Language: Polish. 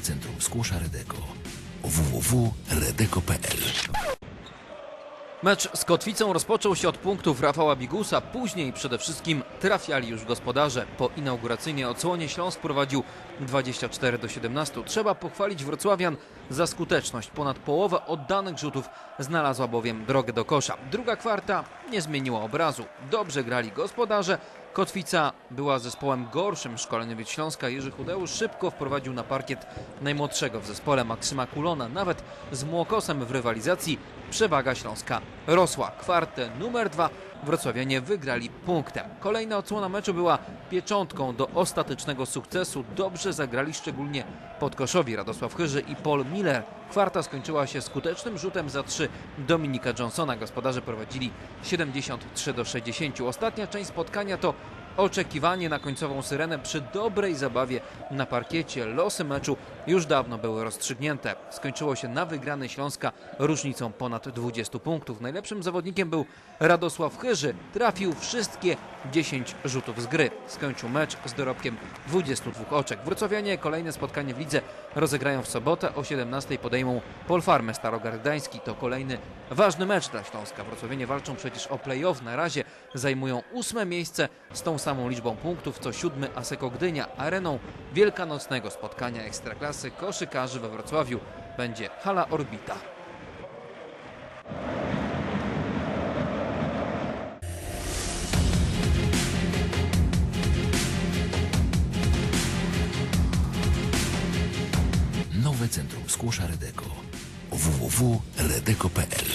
Centrum Skłosza Redeko www.redeko.pl Mecz z Kotwicą rozpoczął się od punktów Rafała Bigusa, później przede wszystkim trafiali już gospodarze. Po inauguracyjnej odsłonie Śląsk prowadził 24 do 17. Trzeba pochwalić wrocławian za skuteczność. Ponad połowa oddanych rzutów znalazła bowiem drogę do kosza. Druga kwarta nie zmieniła obrazu. Dobrze grali gospodarze. Kotwica była zespołem gorszym. Szkoleniowiec Śląska Jerzy Chudeusz szybko wprowadził na parkiet najmłodszego w zespole Maksyma Kulona. Nawet z Młokosem w rywalizacji przewaga Śląska rosła. Kwartę numer dwa wrocławianie wygrali punktem. Kolejna odsłona meczu była pieczątką do ostatecznego sukcesu. Dobrze zagrali szczególnie podkoszowi Radosław Chyży i Paul Miller. Kwarta skończyła się skutecznym rzutem za trzy Dominika Johnsona. Gospodarze prowadzili 73 do 60. Ostatnia część spotkania to oczekiwanie na końcową syrenę przy dobrej zabawie na parkiecie. Losy meczu już dawno były rozstrzygnięte. Skończyło się na wygranej Śląska różnicą ponad 20 punktów. Najlepszym zawodnikiem był Radosław Chyży. Trafił wszystkie 10 rzutów z gry. Skończył mecz z dorobkiem 22 oczek. Wrocławianie kolejne spotkanie w lidze rozegrają w sobotę. O 17 podejmą Polfarmę Starogard Gdański. To kolejny ważny mecz dla Śląska. Wrocławianie walczą przecież o play-off. Na razie zajmują ósme miejsce z tą samą liczbą punktów co siódmy Aseko Gdynia. Areną wielkanocnego spotkania Ekstraklasy koszykarzy we Wrocławiu będzie hala Orbita. Nowe Centrum Skłosza Redeko www.redeko.pl